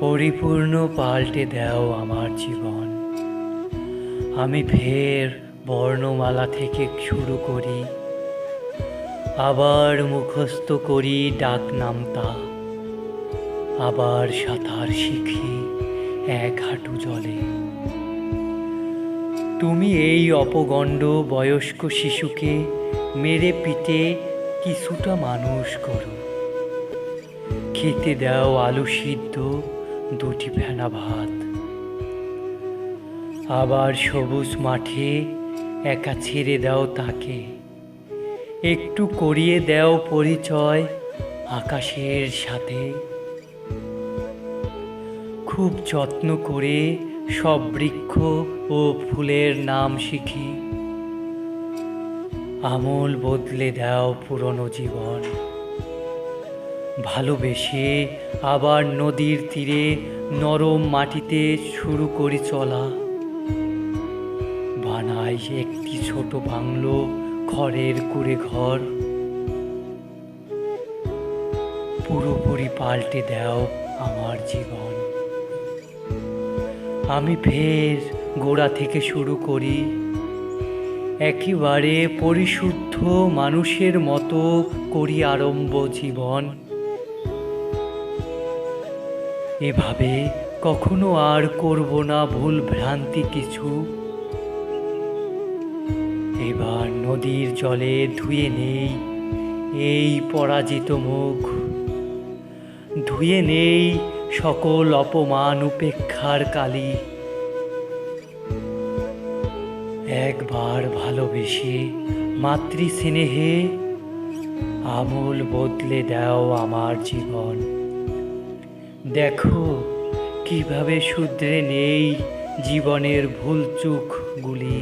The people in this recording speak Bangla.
পরিপূর্ণ পাল্টে দাও আমার জীবন। আমি ফের বর্ণমালা থেকে শুরু করি। আবার মুখস্থ করি ডাক নামতা। আবার সাঁতার শিখি এক হাঁটু জলে। তুমি এই অপগণ্ড বয়স্ক শিশুকে মেরে পিটে কিছুটা মানুষ করো। খেতে দাও আলু সিদ্ধ দুটি ফেনা ভাত। আবার সবুজ মাঠে একা ছেড়ে দাও তাকে। একটু করিয়ে দাও পরিচয় আকাশের সাথে। খুব যত্ন করে সব বৃক্ষ ও ফুলের নাম শিখি। আমল বদলে দাও পুরনো জীবন। ভালোবেসে আবার নদীর তীরে নরম মাটিতে শুরু করি চলা। বানাই একটি ছোট বাংলো খড়ের কুড়ে ঘর। পুরোপুরি পাল্টে দাও আমার জীবন। আমি ফের গোড়া থেকে শুরু করি। একেবারে পরিশুদ্ধ মানুষের মতো করি আরম্ভ জীবন। এভাবে কখনো আর করব না ভুল ভ্রান্তি কিছু। এবার নদীর জলে ধুয়ে নেই এই পরাজিত মুখ। ধুয়ে নেই সকল অপমান উপেক্ষার কালি। একবার ভালোবেসে মাতৃস্নেহে আমূল বদলে দাও আমার জীবন। দেখো কীভাবে শুধরে নেই জীবনের ভুল চুকগুলি